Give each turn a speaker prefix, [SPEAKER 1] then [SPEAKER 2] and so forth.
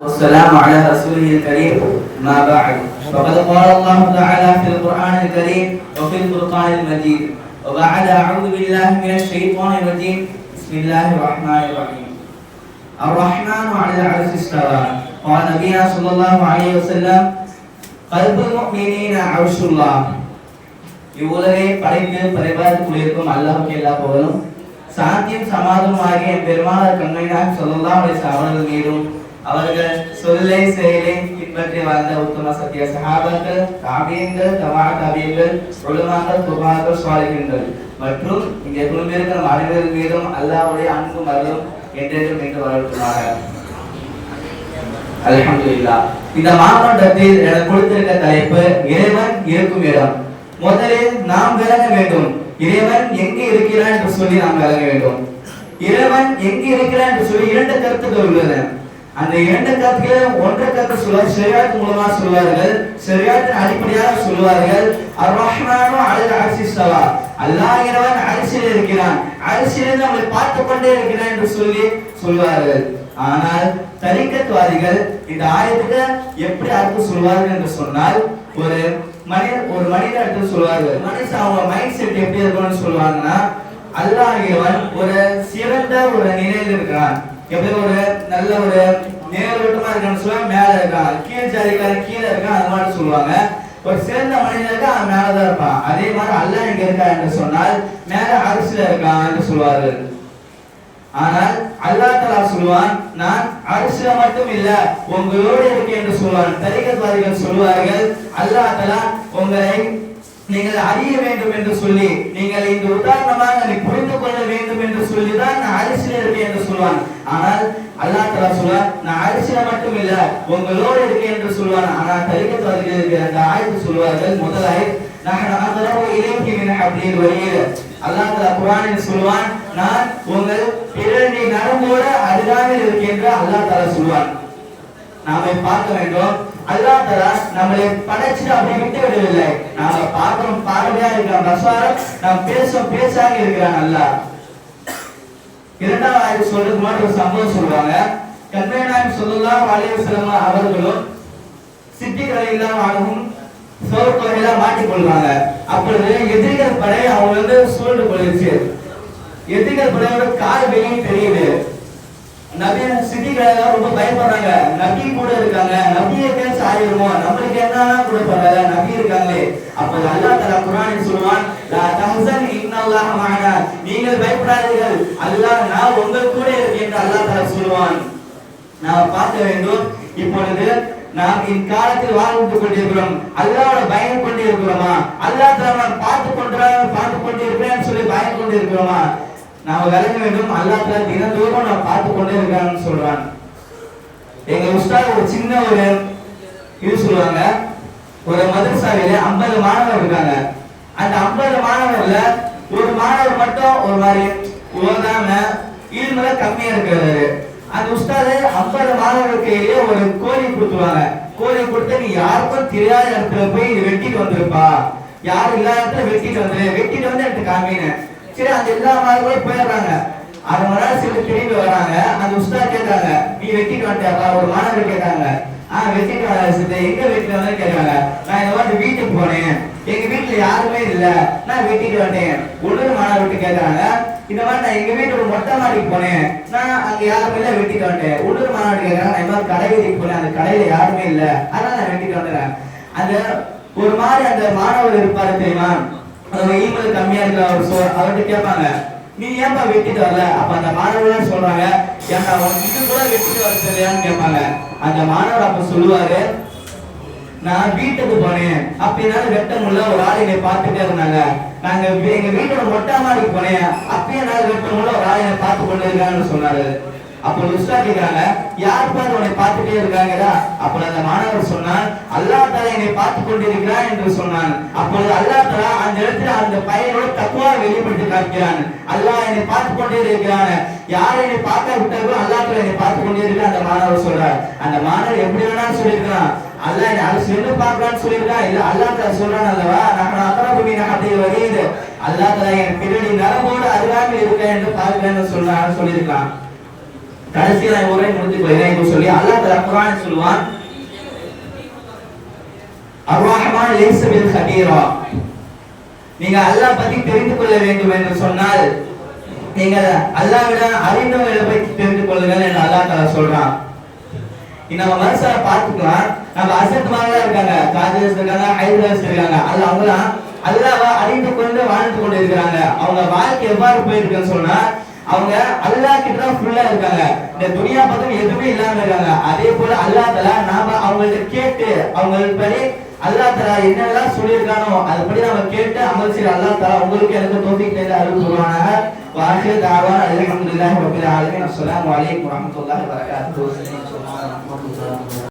[SPEAKER 1] والسلام على رسوله الكريم ما بعد فقد قال الله تعالى في القرآن الكريم وفي الفرقان المجيد وبعد أعوذ بالله من الشيطان الرجيم بسم الله الرحمن الرحيم الرحمن على العرش استوى قال نبينا صلى الله عليه وسلم قلب المؤمنين عرش الله இவ்வுலகை படைத்து பரிபாலித்துக் கொண்டிருக்கும் அல்லாஹுக்கு எல்லா புகழும் சாந்தியும் சமாதானமாகிய என் பெருமானார் கண்மையாக சொல்லலாம் அவர்கள் மீதும் அவர்கள் சொல்லை செயலை பின்பற்றி வாழ்ந்த உத்தம சத்திய சகாபங்கள் தாபியங்கள் தமா தாபியங்கள் ஒழுமாங்கள் குமார்கள் மற்றும் இங்கே குழுமிருக்கிற அனைவர்கள் மீதும் அல்லாவுடைய அன்பும் அருளும் என்றென்றும் மீண்டும் வரட்டுமாக அலமதுல்லா இந்த மாவட்டத்தில் எனக்கு கொடுத்திருக்க தலைப்பு இறைவன் இருக்கும் இடம். முதலில் நாம் விளங்க வேண்டும். இறைவன் எங்கே இருக்கிறான் என்று சொல்லி நாம் விளங்க வேண்டும். இறைவன் எங்கே இருக்கிறான் என்று சொல்லி இரண்டு கருத்துக்கள் உள்ளன. அந்த இரண்டு கருத்துக்கள் ஒன்றை கருத்து சொல்வார் ஷரியாத் மூலமா சொல்வார்கள் ஷரியாத்தின் அடிப்படையாக சொல்வார்கள் அர் ரஹ்மானு அரிசி சலா. ஸ்தவா அரிசியில் இருக்கிறான். அரிசியில் நம்மளை பார்த்து கொண்டே இருக்கிறான் என்று சொல்லி சொல்வார்கள். ஆனால் தரிக்கத்வாதிகள் இந்த ஆயத்துக்கு எப்படி அர்த்தம் சொல்வார்கள் என்று சொன்னால் ஒரு மனிதன் ஒரு மனிதன் அர்த்தம் சொல்வார்கள். மனுஷன் அவங்க மைண்ட் செட் எப்படி இருக்கணும்னு சொல்லுவாங்கன்னா அல்லாஹ்கிறவன் ஒரு சிறந்த ஒரு நிலையில் இருக்கிறான். எப்படி ஒரு நல்ல ஒரு நேர்வட்டமா இருக்கான்னு சொல்லுவாங்க மேல இருக்கான். கீழே ஜாதிக்காரன் கீழே இருக்கான் அது மாதிரி சொல்லுவாங்க. ஒரு சிறந்த மனிதனுக்கு அவன் மேலதான் இருப்பான். அதே மாதிரி அல்லாஹ் இங்க இருக்கா என்று சொன்னால் மேல அரசுல இருக்கான் என்று சொல்வார்கள். ஆனால் அல்லாஹ் தலா சொல்வான் நான் அரசுல மட்டும் இல்ல உங்களோடு இருக்கேன் என்று சொல்வான். தரிகத்வாதிகள் சொல்வார்கள் அல்லாஹ் தலா உங்களை நீங்கள் அறிய வேண்டும் என்று சொல்லி நீங்கள் இந்த உதாரணமாக நீ புரிந்து கொள்ள வேண்டும் என்று சொல்லி தான் நான் அரிசியில் இருக்கேன் என்று சொல்வான். ஆனால் அல்லாஹ் தலா சொல்வான் நான் அரிசியில மட்டும் இல்ல உங்களோடு இருக்கேன் என்று சொல்வான். ஆனால் தரிகத்வாதிகள் இருக்கிற அந்த ஆயத்து சொல்வார்கள் முதல் ஆயத் நஹனு அக்ரபு இலைஹி அப்படின்னு ஹப்லில் வரீர் அல்லாஹ் தஆலா சொல்வான் நான் உங்கள் பிறடி நரம்போடு இருக்கேன் இருக்கின்ற அல்லாஹ் தலா சொல்வான். நாம பார்க்க வேண்டும் அல்லாஹ் தஆலா நம்மளை படைச்சிட்டு அப்படி விட்டு விடவில்லை. நாம பார்க்கிறோம் பார்வையா இருக்கிறோம் பஸ்வாரம் நாம் பேசும் பேசாக இருக்கிறான் அல்லாஹ் இரண்டாம் ஆய்வு சொல்றதுக்கு முன்னாடி ஒரு சம்பவம் சொல்லுவாங்க. கண்மை நாயம் சொல்லலாம் அலைவசலம் அவர்களும் சித்திகளை இல்லாம ஆகவும் சோர்கொலையெல்லாம் மாட்டிக் கொள்வாங்க. அப்பொழுது எதிரிகள் படை அவங்க வந்து சூழ்ந்து கொள்ளுச்சு. எதிரிகள் படையோட கால் வெளியே தெரியுது. சித்திகளை ரொம்ப பயப்படுறாங்க நபி கூட இருக்காங்க. நபியை பேச ஆயிருமோ? நம்மளுக்கு என்ன கூட பரவாயில்ல. நபி இருக்காங்களே. அப்ப அல்லா தலா குரான் சொல்லுவான் லா தஹசன் இன்னல்லாஹ மஅனா. நீங்கள் பயப்படாதீர்கள். அல்லாஹ் நான் உங்கள் கூட இருக்கேன் அல்லா தலா சொல்லுவான். நான் பார்க்க வேண்டும். இப்பொழுது நாம் இக்காலத்தில் வாழ்ந்து கொண்டிருக்கிறோம். அல்லாவோட பயம் கொண்டிருக்கிறோமா? அல்லா தலா நான் பார்த்து கொண்டு பார்த்து கொண்டு சொல்லி பயம் கொண்டிருக்கிறோமா? நாம் விளங்க வேண்டும். அல்லாஹ் தினந்தோறும் நான் பார்த்து கொண்டே இருக்கான்னு சொல்றான் எங்க உஸ்தாத் ஒரு சின்ன ஒரு இது சொல்லுவாங்க. ஒரு மதரசாவில 50 மாணவர் இருக்காங்க. அந்த 50 மாணவர்ல ஒரு மாணவர் மட்டும் ஒரு மாதிரி ஓதாம இல்முல கம்மியா இருக்கிறாரு. அந்த உஸ்தாது 50 மாணவர்கள் கையிலே ஒரு கோழி கொடுத்துருவாங்க. கோழி கொடுத்து நீ யாருக்கும் தெரியாத இடத்துல போய் வெட்டிட்டு வந்திருப்பா. யாரும் இல்லாத இடத்துல வெட்டிட்டு வந்துரு. வெட்டிட்டு வந்து எனக்கு காமின்னு. சரி அந்த எல்லா மாதிரி போயிடுறாங்க. அரை மணி நேரம் சில திரும்பி வராங்க. அந்த உஸ்தா கேட்டாங்க நீ வெட்டிட்டு வந்துட்டியாப்பா? ஒரு மாணவர் கேட்டாங்க ஆ வெட்டிட்டு வர சித்த எங்க வெட்டிட்டு வந்து கேட்டாங்க நான் இந்த மாதிரி வீட்டுக்கு போனேன். எங்க வீட்டுல யாருமே இல்ல. நான் வெட்டிட்டு வந்தேன் உள்ளூர் மாணவர்கிட்ட கேட்டாங்க இந்த மாதிரி நான் எங்க வீட்டோட மொட்டை மாடிக்கு போனேன். நான் அங்க யாருமே இல்ல வெட்டிட்டு வந்தேன் உள்ளூர் மாணவர்கிட்ட கேட்கறாங்க நான் இந்த மாதிரி கடை வீதிக்கு போனேன். அந்த கடையில யாருமே இல்ல. அதனால நான் வெட்டிட்டு வந்துடுறேன் அந்த ஒரு மாதிரி அந்த மாணவர் இருப்பாரு தெரியுமா? அந்த ஈமெயில் கம்மியா இருக்கிற அவர் சொ அவர்கிட்ட கேட்பாங்க. நீ ஏன்பா வெட்டிட்டு வரல? அப்ப அந்த மாணவர்கள் சொல்றாங்க ஏன்டா உனக்கு இது கூட வெட்டிட்டு வர தெரியலையான்னு கேட்பாங்க. அந்த மாணவர் அப்ப சொல்லுவாரு நான் வீட்டுக்கு போனேன். அப்ப என்னால வெட்ட முடியல. ஒரு ஆள் என்னை பார்த்துட்டே இருந்தாங்க. நாங்க எங்க வீட்டோட மொட்டை மாடிக்கு போனேன். அப்பயே என்னால வெட்ட முடியல. ஒரு ஆள் என்னை பார்த்து கொண்டு இருக்காங்கன்னு சொன்னாரு. அப்ப உஸ்தா கேக்குறாங்க. யார் பார் உன்னை பார்த்துட்டே இருக்காங்கடா? அப்போ அந்த மாணவர் சொன்னான் அல்லாஹ் தஆலா என்னை பார்த்து கொண்டிருக்கிறான் என்று சொன்னான். அப்பொழுது அல்லாஹ் தஆலா அந்த இடத்துல அந்த பையனோட தக்குவா வெளிப்பட்டு காட்டுகிறான். அல்லாஹ் என்னை பார்த்து கொண்டே இருக்கிறான். யார் என்னை பார்க்க விட்டார்களோ அல்லாஹ் தஆலா என்னை பார்த்து கொண்டே இருக்கிறான் அந்த மாணவர் சொல்றார். அந்த மாணவர் எப்படி வேணாலும் சொல்லியிருக்கிறான் அல்லாஹ் என்னை அரசு என்ன பார்க்கலாம்னு சொல்லியிருக்கான். இல்ல அல்லாஹ் தஆலா சொல்றான் அல்லவா? நான் அத்தனை பூமி நான் அப்படியே வருகிறது அல்லாஹ் தஆலா என் பிறடி நரம்போடு அருகாமல் இருக்கேன் என்று பார்க்கிறேன்னு சொல்றான் சொல்லியிருக்கான். கடைசியா நான் ஒரே முடித்து கொள்கிறேன் என்று சொல்லி அல்லாஹ் தலா குரான் சொல்லுவான் அர்வாஹமான் லேசபில் ஹபீரா நீங்க அல்லாஹ் பத்தி தெரிந்து கொள்ள வேண்டும் என்று சொன்னால் நீங்க அல்லாஹ்விட அறிந்தவங்களை பற்றி தெரிந்து கொள்ளுங்கள் என்று அல்லாஹ் தலா சொல்றான். நம்ம மனசார பார்த்துக்கலாம். நம்ம அசத் தான் இருக்காங்க. காஜஸ் இருக்காங்க ஹைதராஸ் இருக்காங்க. அது அவங்களாம் அல்லாவா அறிந்து கொண்டு வாழ்ந்து கொண்டு இருக்கிறாங்க. அவங்க வாழ்க்கை எவ்வாறு போயிருக்குன்னு சொன்னா அவங்க அல்லாஹ் கிட்ட தான் ஃபுல்லா இருக்காங்க. இந்த துனியா பக்கம் எதுவுமே இல்லாம இருக்காங்க. அதே போல அல்லாஹ் தலா நாம அவங்கள்ட்ட கேட்டு அவங்களுக்கு படி அல்லாஹ் தலா என்னெல்லாம் சொல்லியிருக்கானோ அதுபடி நம்ம கேட்டு அமல் செய்ய அல்லாஹ் தலா உங்களுக்கு எனக்கு செய்து அருள் சொல்லுவாங்க வாஹிர் தாவா அல்ஹம்துலில்லாஹி ரப்பில் ஆலமீன். அஸ்ஸலாமு அலைக்கும் வரஹ்மத்துல்லாஹி வபரகாத்துஹு.